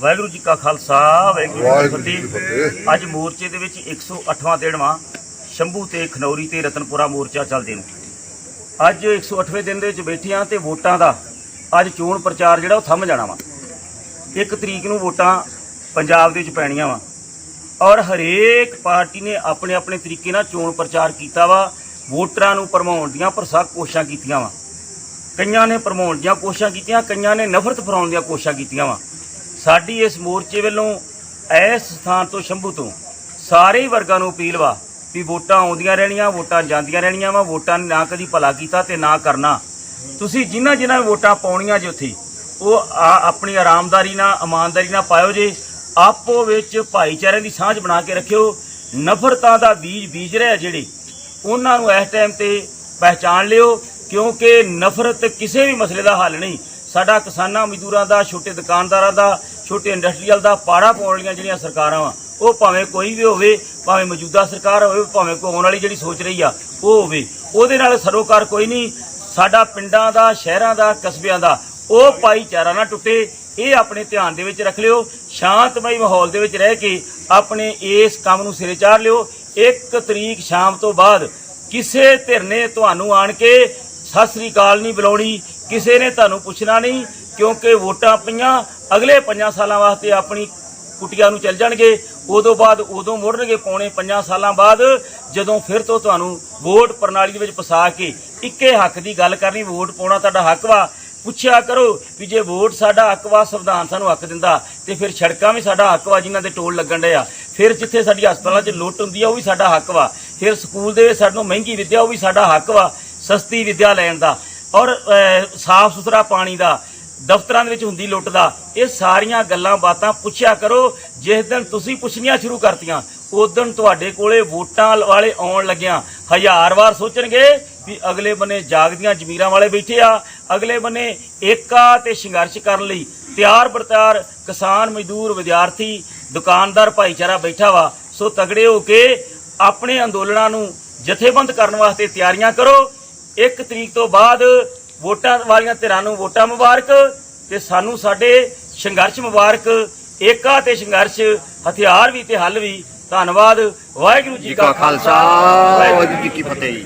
ਵਾਹਿਗੁਰੂ ਜੀ ਕਾ ਖਾਲਸਾ ਵਾਹਿਗੁਰੂ ਜੀ ਕੀ ਫਤਿਹ। ਅੱਜ ਮੋਰਚੇ ਦੇ ਵਿੱਚ 108ਵਾਂ ਦਿਨਵਾਂ ਸ਼ੰਭੂ ਤੇ ਖਨੌਰੀ ਤੇ ਰਤਨਪੁਰਾ ਮੋਰਚਾ ਚੱਲਦੇ ਨੇ। ਅੱਜ 108ਵੇਂ ਦਿਨ ਦੇ ਵਿੱਚ ਬੈਠਿਆਂ ਤੇ ਵੋਟਾਂ ਦਾ ਅੱਜ ਚੋਣ ਪ੍ਰਚਾਰ ਜਿਹੜਾ ਉਹ ਥੰਮ ਜਾਣਾ ਵਾ। ਇੱਕ ਤਰੀਕ ਨੂੰ ਵੋਟਾਂ ਪੰਜਾਬ ਦੇ ਵਿੱਚ ਪੈਣੀਆਂ ਵਾ। ਔਰ ਹਰੇਕ ਪਾਰਟੀ ਨੇ ਆਪਣੇ ਆਪਣੇ ਤਰੀਕੇ ਨਾਲ ਚੋਣ ਪ੍ਰਚਾਰ ਕੀਤਾ ਵਾ। ਵੋਟਰਾਂ ਨੂੰ ਭਰਮਾਉਣ ਦੀਆਂ ਪ੍ਰਸਾਦ ਕੋਸ਼ਿਸ਼ਾਂ ਕੀਤੀਆਂ ਵਾ। ਕਈਆਂ ਨੇ ਭਰਮਾਉਣ ਦੀਆਂ ਕੋਸ਼ਿਸ਼ਾਂ ਕੀਤੀਆਂ ਕਈਆਂ ਨੇ ਨਫ਼ਰਤ ਫੈਲਾਉਣ ਦੀਆਂ ਕੋਸ਼ਿਸ਼ਾਂ ਕੀਤੀਆਂ ਵਾ। ਸਾਡੀ ਇਸ ਮੋਰਚੇ ਵੱਲੋਂ ਇਸ ਸਥਾਨ ਤੋਂ ਸ਼ੰਭੂ ਤੋਂ ਸਾਰੇ ਵਰਗਾਂ ਨੂੰ ਅਪੀਲ ਵਾ ਵੀ ਵੋਟਾਂ ਆਉਂਦੀਆਂ ਰਹਿਣੀਆਂ, ਵੋਟਾਂ ਜਾਂਦੀਆਂ ਰਹਿਣੀਆਂ ਵਾ, ਵੋਟਾਂ ਨੇ ਨਾ ਕਦੀ ਭਲਾ ਕੀਤਾ ਤੇ ਨਾ ਕਰਨਾ। ਤੁਸੀਂ ਜਿਨ੍ਹਾਂ ਜਿਨ੍ਹਾਂ ਵੋਟਾਂ ਪਾਉਣੀਆਂ ਜੇ ਉੱਥੇ, ਉਹ ਆਪਣੀ ਆਰਾਮਦਾਰੀ ਨਾਲ, ਇਮਾਨਦਾਰੀ ਨਾਲ ਪਾਇਓ ਜੇ। ਆਪੋ ਵਿੱਚ ਭਾਈਚਾਰੇ ਦੀ ਸਾਂਝ ਬਣਾ ਕੇ ਰੱਖਿਓ। ਨਫ਼ਰਤਾਂ ਦਾ ਬੀਜ ਬੀਜ ਰਿਹਾ ਜਿਹੜੇ, ਉਹਨਾਂ ਨੂੰ ਇਸ ਟਾਈਮ ਤੇ ਪਹਿਚਾਨ ਲਿਓ, ਕਿਉਂਕਿ ਨਫ਼ਰਤ ਕਿਸੇ ਵੀ ਮਸਲੇ ਦਾ ਹੱਲ ਨਹੀਂ। ਸਾਡਾ ਕਿਸਾਨਾਂ ਮਜ਼ਦੂਰਾਂ ਦਾ, ਛੋਟੇ ਦੁਕਾਨਦਾਰਾਂ ਦਾ ਛੋਟੇ ਇੰਡਸਟਰੀਅਲ ਦਾ ਪਾੜਾ ਪਾਉਣ ਵਾਲੀਆਂ ਜਿਹੜੀਆਂ ਸਰਕਾਰਾਂ ਵਾ, ਉਹ ਭਾਵੇਂ ਕੋਈ ਵੀ ਹੋਵੇ, ਭਾਵੇਂ ਮੌਜੂਦਾ ਸਰਕਾਰ ਹੋਵੇ, ਭਾਵੇਂ ਕੋਈ ਆਉਣ ਵਾਲੀ ਜਿਹੜੀ ਸੋਚ ਰਹੀ ਆ, ਉਹ ਹੋਵੇ। ਉਹਦੇ ਨਾਲ ਸਰੋਕਾਰ ਕੋਈ ਨਹੀਂ, ਸਾਡਾ ਪਿੰਡਾਂ ਦਾ, ਸ਼ਹਿਰਾਂ ਦਾ, ਕਸਬਿਆਂ ਦਾ, ਉਹ ਭਾਈਚਾਰਾ ਨਾ ਟੁੱਟੇ। ਇਹ ਆਪਣੇ ਧਿਆਨ ਦੇ ਵਿੱਚ ਰੱਖ ਲਿਓ, ਸ਼ਾਂਤਮਈ ਮਾਹੌਲ ਦੇ ਵਿੱਚ ਰਹਿ ਕੇ ਆਪਣੇ ਇਸ ਕੰਮ ਨੂੰ ਸਿਰੇ ਚਾੜ ਲਿਓ। ਇੱਕ ਤਰੀਕ ਸ਼ਾਮ ਤੋਂ ਬਾਅਦ ਕਿਸੇ ਧਿਰ ਨੇ ਤੁਹਾਨੂੰ ਆਣ ਕੇ ਸਤਿ ਸ੍ਰੀ ਅਕਾਲ ਨਹੀਂ ਬੁਲਾਉਣੀ, ਕਿਸੇ ਨੇ ਤੁਹਾਨੂੰ ਪੁੱਛਣਾ ਨਹੀਂ, ਕਿਉਂਕਿ ਵੋਟਾਂ ਪਈਆਂ ਅਗਲੇ 5 ਸਾਲਾਂ ਵਾਸਤੇ ਆਪਣੀ ਕੁਟੀਆਂ ਨੂੰ ਚੱਲ ਜਾਣਗੇ, ਉਦੋਂ ਬਾਅਦ ਉਦੋਂ ਮੁੜਨਗੇ ਪੌਣੇ 5 ਸਾਲਾਂ ਬਾਅਦ, ਜਦੋਂ ਫਿਰ ਤੋਂ ਤੁਹਾਨੂੰ ਵੋਟ ਪ੍ਰਣਾਲੀ ਦੇ ਵਿੱਚ ਫਸਾ ਕੇ ਇੱਕੇ ਹੱਕ ਦੀ ਗੱਲ ਕਰਨੀ, ਵੋਟ ਪਾਉਣਾ ਤੁਹਾਡਾ ਹੱਕ ਵਾ। ਪੁੱਛਿਆ ਕਰੋ ਵੀ ਜੇ ਵੋਟ ਸਾਡਾ ਹੱਕ ਵਾ, ਸੰਵਿਧਾਨ ਸਾਨੂੰ ਹੱਕ ਦਿੰਦਾ, ਤੇ ਫਿਰ ਸੜਕਾਂ ਵੀ ਸਾਡਾ ਹੱਕ ਵਾ ਜਿਨ੍ਹਾਂ ਦੇ ਟੋਲ ਲੱਗਣ ਡੇ ਆ। ਫਿਰ ਜਿੱਥੇ ਸਾਡੀ ਹਸਪਤਾਲਾਂ 'ਚ ਲੁੱਟ ਹੁੰਦੀ ਆ, ਉਹ ਵੀ ਸਾਡਾ ਹੱਕ ਵਾ। ਫਿਰ ਸਕੂਲ ਦੇ ਸਾਨੂੰ ਮਹਿੰਗੀ ਵਿੱਦਿਆ, ਉਹ ਵੀ ਸਾਡਾ ਹੱਕ ਵਾ, ਸਸਤੀ ਵਿੱਦਿਆ ਲੈਣ ਦਾ। ਔਰ ਸਾਫ਼ ਸੁਥਰਾ ਪਾਣੀ ਦਾ ਦਫ਼ਤਰਾਂ ਦੇ ਵਿੱਚ ਹੁੰਦੀ ਲੁੱਟ ਦਾ ਇਹ ਸਾਰੀਆਂ ਗੱਲਾਂ ਬਾਤਾਂ ਪੁੱਛਿਆ ਕਰੋ। ਜਿਸ ਦਿਨ ਤੁਸੀਂ ਪੁੱਛਣੀਆਂ ਸ਼ੁਰੂ ਕਰਤੀਆਂ, ਉਸ ਦਿਨ ਤੁਹਾਡੇ ਕੋਲੇ ਵੋਟਾਂ ਵਾਲੇ ਆਉਣ ਲੱਗਿਆਂ। ਹਜ਼ਾਰ ਵਾਰ ਸੋਚਣਗੇ ਵੀ ਅਗਲੇ ਬੰਨੇ ਜਾਗਦੀਆਂ ਜ਼ਮੀਰਾਂ ਵਾਲੇ ਬੈਠੇ ਆ। ਅਗਲੇ ਬੰਨੇ ਏਕਾ ਤੇ ਸੰਘਰਸ਼ ਕਰਨ ਲਈ ਤਿਆਰ ਬਰਤਾਰ ਕਿਸਾਨ ਮਜ਼ਦੂਰ ਵਿਦਿਆਰਥੀ, ਦੁਕਾਨਦਾਰ ਭਾਈਚਾਰਾ ਬੈਠਾ ਵਾ। ਸੋ ਤਗੜੇ ਹੋ ਕੇ ਆਪਣੇ ਅੰਦੋਲਨਾਂ ਨੂੰ ਜਥੇਬੰਦ ਕਰਨ ਵਾਸਤੇ ਤਿਆਰੀਆਂ ਕਰੋ। ਇੱਕ ਤਰੀਕ ਤੋਂ ਬਾਅਦ ਵੋਟਾਂ ਵਾਲੀਆਂ ਧਿਰਾਂ ਨੂੰ ਵੋਟਾਂ ਮੁਬਾਰਕ ਤੇ ਸਾਨੂੰ ਸਾਡੇ ਸੰਘਰਸ਼ ਮੁਬਾਰਕ ਏਕਾ ਤੇ ਸੰਘਰਸ਼ ਹਥਿਆਰ ਵੀ ਤੇ ਹੱਲ ਵੀ। ਧੰਨਵਾਦ ਵਾਹਿਗੁਰੂ ਜੀ ਕਾ ਖਾਲਸਾ। ਵਾਹਿਗੁਰੂ ਜੀ ਕੀ ਫਤਿਹ।